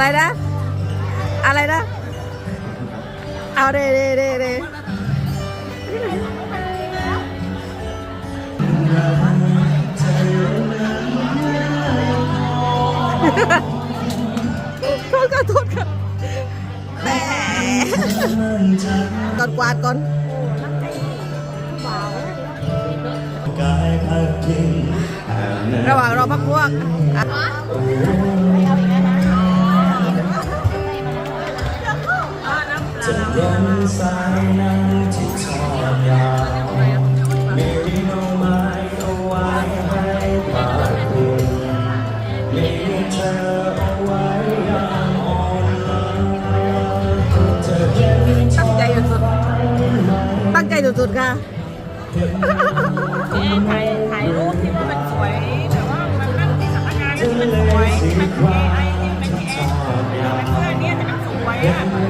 อะไรนะ อะไรนะ เอาเด้เด้เด้เด้โทษค่ะโทษค่ะแต่ก่อนกวาดก่อนระหว่างรอพักพวก จะยันสายน้ำที่ทอดยาวมีดอกไม้เอาไว้ให้ปากคุณมีเธอเอาไว้ยางอ่อนจะเย็นตั้งใจสุดๆตั้งใจสุดๆค่ะ ถ่ายถ่ายรูปที่มันสวยแต่ว่ามันนั่งที่สำนักงานที่มันสวยที่มันเอไอที่มันเอมันเพื่อนเนี่ยแต่มันสวยอะ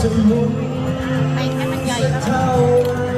ให้โลกจะหมุนเท่า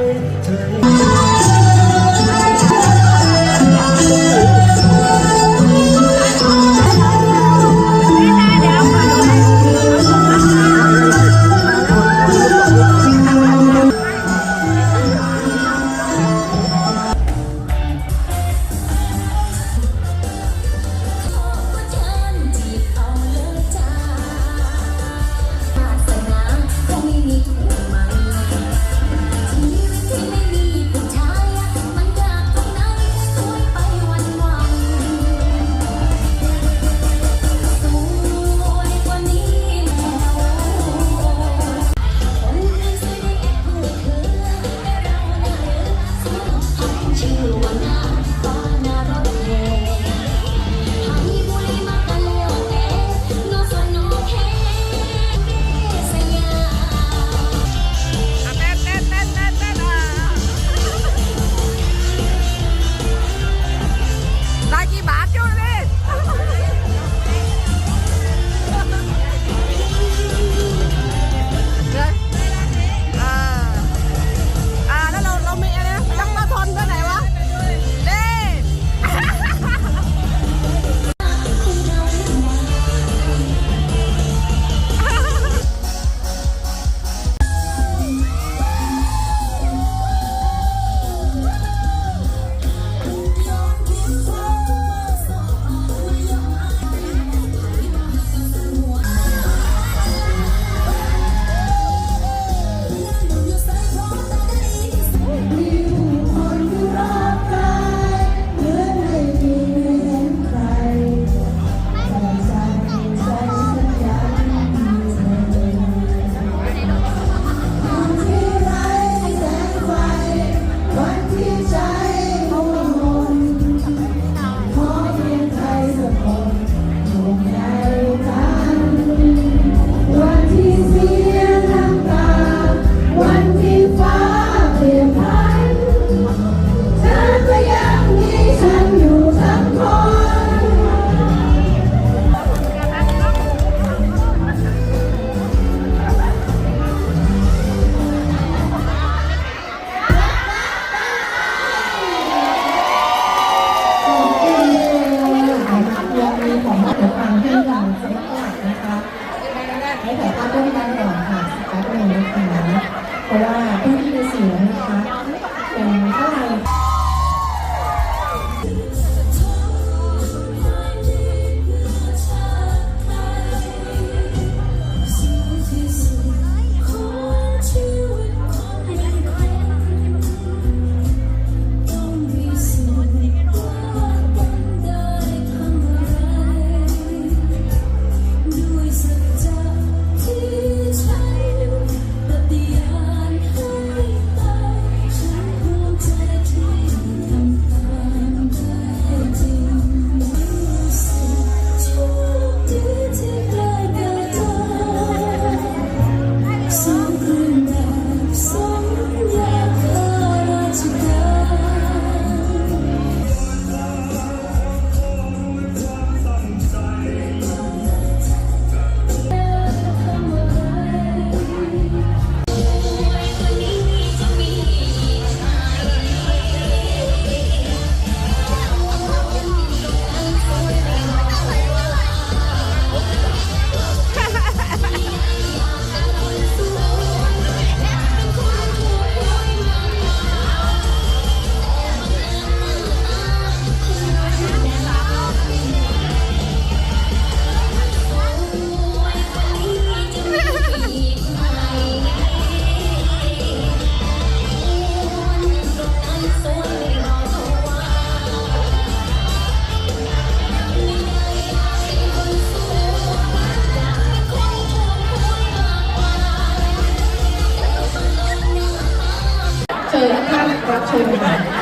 เลยที่รับชม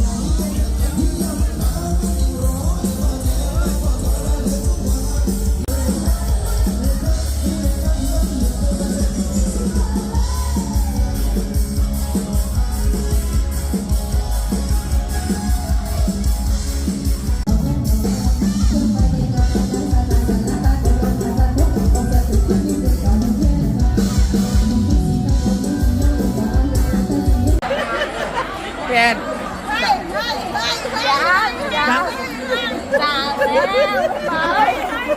แล้วมาเลย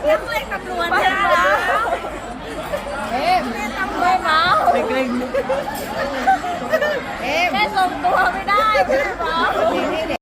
ต้องเรียกตำรวจนะเอ๊ะไม่เมาไม่เกรงเอ๊ะแม่ส่งตัวไม่ได้ใช่ไหม